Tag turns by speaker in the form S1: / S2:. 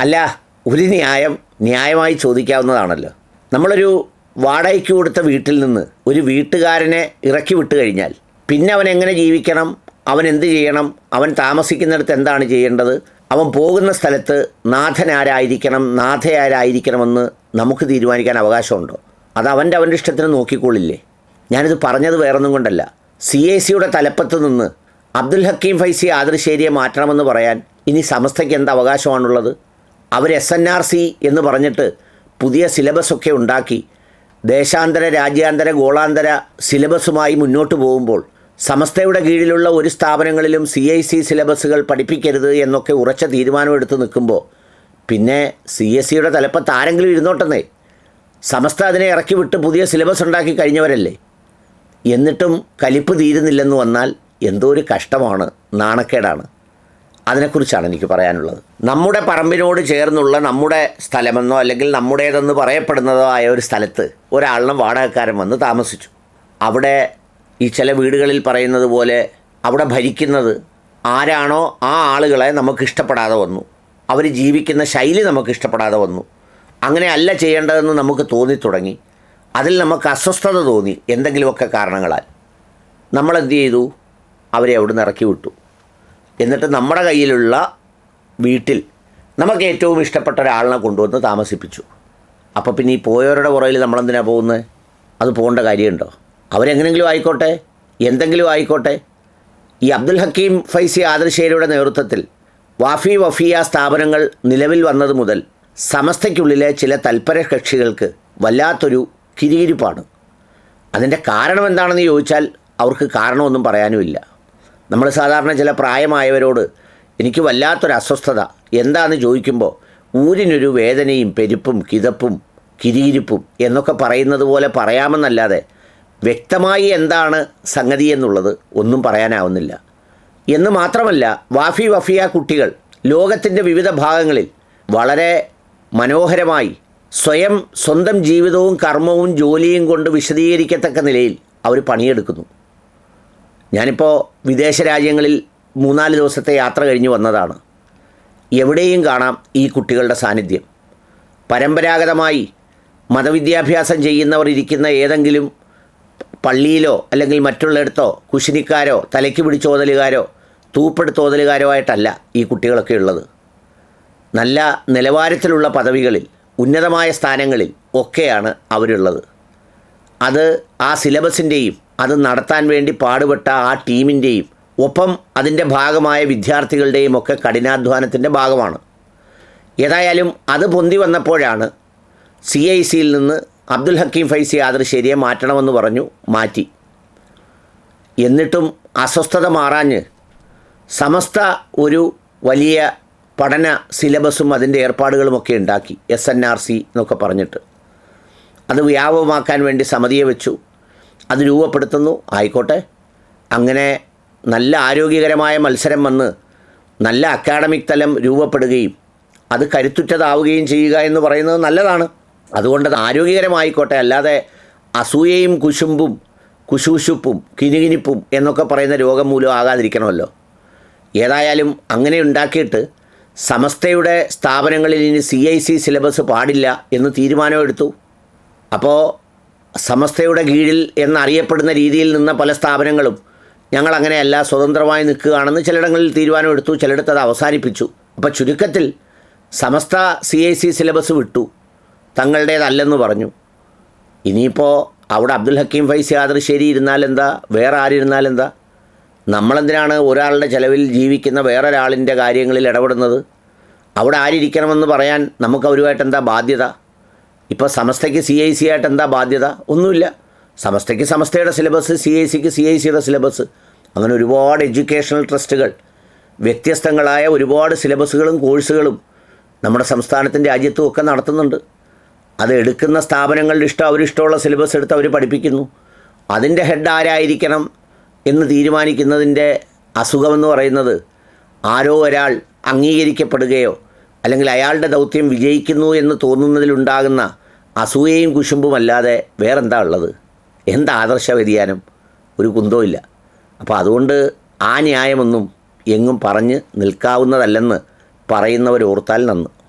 S1: അല്ല ഒരു ന്യായം ന്യായമായി ചോദിക്കാവുന്നതാണല്ലോ. നമ്മളൊരു വാടകയ്ക്ക് കൊടുത്ത വീട്ടിൽ നിന്ന് ഒരു വീട്ടുകാരനെ ഇറക്കി വിട്ട് കഴിഞ്ഞാൽ പിന്നെ അവൻ എങ്ങനെ ജീവിക്കണം? അവൻ എന്ത് ചെയ്യണം? അവൻ താമസിക്കുന്നിടത്ത് എന്താണ് ചെയ്യേണ്ടത്? അവൻ പോകുന്ന സ്ഥലത്ത് നാഥനാരായിരിക്കണം നാഥയാരായിരിക്കണമെന്ന് നമുക്ക് തീരുമാനിക്കാൻ അവകാശമുണ്ടോ? അത് അവന്റെ അവന്റെ ഇഷ്ടത്തിന് നോക്കിക്കൊള്ളില്ലേ? ഞാനിത് പറഞ്ഞത് വേറൊന്നും കൊണ്ടല്ല. സി എ സിയുടെ തലപ്പത്ത് നിന്ന് അബ്ദുൽ ഹക്കീം ഫൈസി ആദർശേരിയെ മാറ്റണമെന്ന് പറയാൻ ഇനി സമസ്തയ്ക്ക് എന്ത് അവകാശമാണുള്ളത്? അവർ എസ് എൻ ആർ സി എന്ന് പറഞ്ഞിട്ട് പുതിയ സിലബസൊക്കെ ഉണ്ടാക്കി. ദേശാന്തര രാജ്യാന്തര ഗോളാന്തര സിലബസുമായി മുന്നോട്ട് പോകുമ്പോൾ സമസ്തയുടെ കീഴിലുള്ള ഒരു സ്ഥാപനങ്ങളിലും സി ഐ സി സിലബസുകൾ പഠിപ്പിക്കരുത് എന്നൊക്കെ ഉറച്ച തീരുമാനമെടുത്ത് നിൽക്കുമ്പോൾ പിന്നെ സി എസ് സിയുടെ തലപ്പത്ത് ആരെങ്കിലും ഇരുന്നോട്ടെന്നേ. സമസ്ത അതിനെ ഇറക്കി വിട്ട് പുതിയ സിലബസ് ഉണ്ടാക്കി കഴിഞ്ഞവരല്ലേ? എന്നിട്ടും കലിപ്പ് തീരുന്നില്ലെന്ന് വന്നാൽ എന്തോ ഒരു കഷ്ടമാണ് നാണക്കേടാണ്. അതിനെക്കുറിച്ചാണ് എനിക്ക് പറയാനുള്ളത്. നമ്മുടെ പറമ്പിനോട് ചേർന്നുള്ള നമ്മുടെ സ്ഥലമെന്നോ അല്ലെങ്കിൽ നമ്മുടേതെന്ന് പറയപ്പെടുന്നതോ ആയ ഒരു സ്ഥലത്ത് ഒരാളിനും വാടകക്കാരൻ വന്ന് താമസിച്ചു. അവിടെ ഈ ചില വീടുകളിൽ പറയുന്നത് പോലെ അവിടെ ഭരിക്കുന്നത് ആരാണോ ആ ആളുകളെ നമുക്ക് ഇഷ്ടപ്പെടാതെ വന്നു. അവർ ജീവിക്കുന്ന ശൈലി നമുക്ക് ഇഷ്ടപ്പെടാതെ വന്നു. അങ്ങനെ അല്ല ചെയ്യേണ്ടതെന്ന് നമുക്ക് തോന്നി തുടങ്ങി. അതിൽ നമുക്ക് അസ്വസ്ഥത തോന്നി എന്തെങ്കിലുമൊക്കെ കാരണങ്ങളാൽ. നമ്മൾ എന്ത് ചെയ്തു? അവരെ അവിടുന്ന് ഇറക്കി വിട്ടു. എന്നിട്ട് നമ്മുടെ കയ്യിലുള്ള വീട്ടിൽ നമുക്ക് ഏറ്റവും ഇഷ്ടപ്പെട്ട ഒരാളിനെ കൊണ്ടുവന്ന് താമസിപ്പിച്ചു. അപ്പോൾ പിന്നെ ഈ പോയവരുടെ പുറകിൽ നമ്മളെന്തിനാണ് പോകുന്നത്? അത് പോകേണ്ട കാര്യമുണ്ടോ? അവരെങ്ങനെങ്കിലും ആയിക്കോട്ടെ എന്തെങ്കിലും ആയിക്കോട്ടെ. ഈ അബ്ദുൽ ഹക്കീം ഫൈസി ആദർശേരിയുടെ നേതൃത്വത്തിൽ വാഫി വഫിയ സ്ഥാപനങ്ങൾ നിലവിൽ വന്നത് മുതൽ സമസ്തയ്ക്കുള്ളിലെ ചില തൽപര കക്ഷികൾക്ക് വല്ലാത്തൊരു കിരികിരിപ്പാണ്. അതിന്റെ കാരണം എന്താണെന്ന് ചോദിച്ചാൽ അവർക്ക് കാരണമൊന്നും പറയാനുമില്ല. നമ്മൾ സാധാരണ ചില പ്രായമായവരോട് എനിക്ക് വല്ലാത്തൊരു അസ്വസ്ഥത. എന്താണെന്ന് ചോദിക്കുമ്പോൾ ഊരിനൊരു വേദനയും പെരുപ്പും കിതപ്പും കിരിയിരിപ്പും എന്നൊക്കെ പറയുന്നത് പോലെ പറയാമെന്നല്ലാതെ വ്യക്തമായി എന്താണ് സംഗതി എന്നുള്ളത് ഒന്നും പറയാനാവുന്നില്ല. എന്ന് മാത്രമല്ല വാഫി വഫിയ കുട്ടികൾ ലോകത്തിന്റെ വിവിധ ഭാഗങ്ങളിൽ വളരെ മനോഹരമായി സ്വയം സ്വന്തം ജീവിതവും കർമ്മവും ജോലിയും കൊണ്ട് വിശദീകരിക്കത്തക്ക നിലയിൽ അവർ പണിയെടുക്കുന്നു. ഞാനിപ്പോൾ വിദേശ രാജ്യങ്ങളിൽ മൂന്നാൽ ദിവസത്തെ യാത്ര കഴിഞ്ഞ് വന്നതാണ്. എവിടെയും കാണാം ഈ കുട്ടികളുടെ സാന്നിധ്യം. പരമ്പരാഗതമായി മതവിദ്യാഭ്യാസം ചെയ്യുന്നവർ ഇരിക്കുന്ന ഏതെങ്കിലും പള്ളിയിലോ അല്ലെങ്കിൽ മറ്റുള്ളിടത്തോ കുശിനിക്കാരോ തലയ്ക്ക് പിടിച്ചോതലുകാരോ തൂപ്പെടുത്തോതലുകാരോ ആയിട്ടല്ല ഈ കുട്ടികളൊക്കെ ഉള്ളത്. നല്ല നിലവാരത്തിലുള്ള പദവികളിൽ ഉന്നതമായ സ്ഥാനങ്ങളിൽ ഒക്കെയാണ് അവരുള്ളത്. അത് ആ സിലബസിന്റെയും അത് നടത്താൻ വേണ്ടി പാടുപെട്ട ആ ടീമിന്റെയും ഒപ്പം അതിന്റെ ഭാഗമായ വിദ്യാർത്ഥികളുടെയും ഒക്കെ കഠിനാധ്വാനത്തിന്റെ ഭാഗമാണ്. ഏതായാലും അത് പൊന്തി വന്നപ്പോഴാണ് സി ഐ സിയിൽ നിന്ന് അബ്ദുൽ ഹക്കീം ഫൈസി ആദർശേരിയെ മാറ്റണമെന്ന് പറഞ്ഞു മാറ്റി. എന്നിട്ടും അസ്വസ്ഥത മാറാഞ്ഞ് സമസ്ത ഒരു വലിയ പഠന സിലബസും അതിന്റെ ഏർപ്പാടുകളുമൊക്കെ ഉണ്ടാക്കി എസ് എൻ ആർ സി എന്നൊക്കെ പറഞ്ഞിട്ട്. അത് വ്യാപകമാക്കാൻ വേണ്ടി സമിതിയെ വെച്ചു. അത് രൂപപ്പെടുത്തുന്നു. ആയിക്കോട്ടെ. അങ്ങനെ നല്ല ആരോഗ്യകരമായ മത്സരം വന്ന് നല്ല അക്കാഡമിക് തലം രൂപപ്പെടുകയും അത് കരുത്തുറ്റതാവുകയും ചെയ്യുക എന്ന് പറയുന്നത് നല്ലതാണ്. അതുകൊണ്ട് അത് ആരോഗ്യകരമായിക്കോട്ടെ. അല്ലാതെ അസൂയയും കുശുമ്പും കുശൂശുപ്പും കിനുകിനിപ്പും എന്നൊക്കെ പറയുന്ന രോഗം മൂലം ആകാതിരിക്കണമല്ലോ. ഏതായാലും അങ്ങനെ ഉണ്ടാക്കിയിട്ട് സമസ്തയുടെ സ്ഥാപനങ്ങളിൽ ഇനി സി ഐ സി സിലബസ് പാടില്ല എന്ന് തീരുമാനമെടുത്തു. അപ്പോൾ സമസ്തയുടെ കീഴിൽ എന്നറിയപ്പെടുന്ന രീതിയിൽ നിന്ന പല സ്ഥാപനങ്ങളും ഞങ്ങൾ അങ്ങനെയല്ല സ്വതന്ത്രമായി നിൽക്കുകയാണെന്ന് ചിലയിടങ്ങളിൽ തീരുമാനമെടുത്തു ചിലയിടത്ത് അത് അവസാനിപ്പിച്ചു. അപ്പോൾ ചുരുക്കത്തിൽ Samastha C I C syllabus വിട്ടു. തങ്ങളുടേതല്ലെന്ന് പറഞ്ഞു. ഇനിയിപ്പോൾ അവിടെ അബ്ദുൽ ഹക്കീം ഫൈസി ആദർശേരി ഇരുന്നാൽ എന്താ വേറെ ആരിരുന്നാലെന്താ നമ്മളെന്തിനാണ് ഒരാളുടെ ചിലവിൽ ജീവിക്കുന്ന വേറൊരാളിന്റെ കാര്യങ്ങളിൽ ഇടപെടുന്നത്? അവിടെ ആരിരിക്കണമെന്ന് പറയാൻ നമുക്ക് അവരുമായിട്ട് എന്താ ബാധ്യത? ഇപ്പോൾ സമസ്തയ്ക്ക് സി ഐ സി ആയിട്ട് എന്താ ബാധ്യത? ഒന്നുമില്ല. സമസ്തയ്ക്ക് സമസ്തയുടെ സിലബസ് സി ഐ സിക്ക് സി ഐ സിയുടെ സിലബസ് അങ്ങനെ ഒരുപാട് എഡ്യൂക്കേഷണൽ ട്രസ്റ്റുകൾ വ്യത്യസ്തങ്ങളായ ഒരുപാട് സിലബസുകളും കോഴ്സുകളും നമ്മുടെ സംസ്ഥാനത്തിന്റെ രാജ്യത്തും ഒക്കെ നടത്തുന്നുണ്ട്. അത് എടുക്കുന്ന സ്ഥാപനങ്ങളുടെ ഇഷ്ടം അവരിഷ്ടമുള്ള സിലബസ് എടുത്ത് അവർ പഠിപ്പിക്കുന്നു. അതിന്റെ ഹെഡ് ആരായിരിക്കണം എന്ന് തീരുമാനിക്കുന്നതിന്റെ അസുഖമെന്ന് പറയുന്നത് ആരോ ഒരാൾ അംഗീകരിക്കപ്പെടുകയോ അല്ലെങ്കിൽ അയാളുടെ ദൗത്യം വിജയിക്കുന്നു എന്ന് തോന്നുന്നതിലുണ്ടാകുന്ന അസൂയയും കുശുമ്പും അല്ലാതെ വേറെന്താ ഉള്ളത്? എന്താ ആദർശ വ്യതിയാനം ഒരു കുന്തവുമില്ല അപ്പോൾ അതുകൊണ്ട് ആ ന്യായമൊന്നും എങ്ങും പറഞ്ഞ് നിൽക്കാവുന്നതല്ലെന്ന് പറയുന്നവരോർത്താൽ നന്ന്.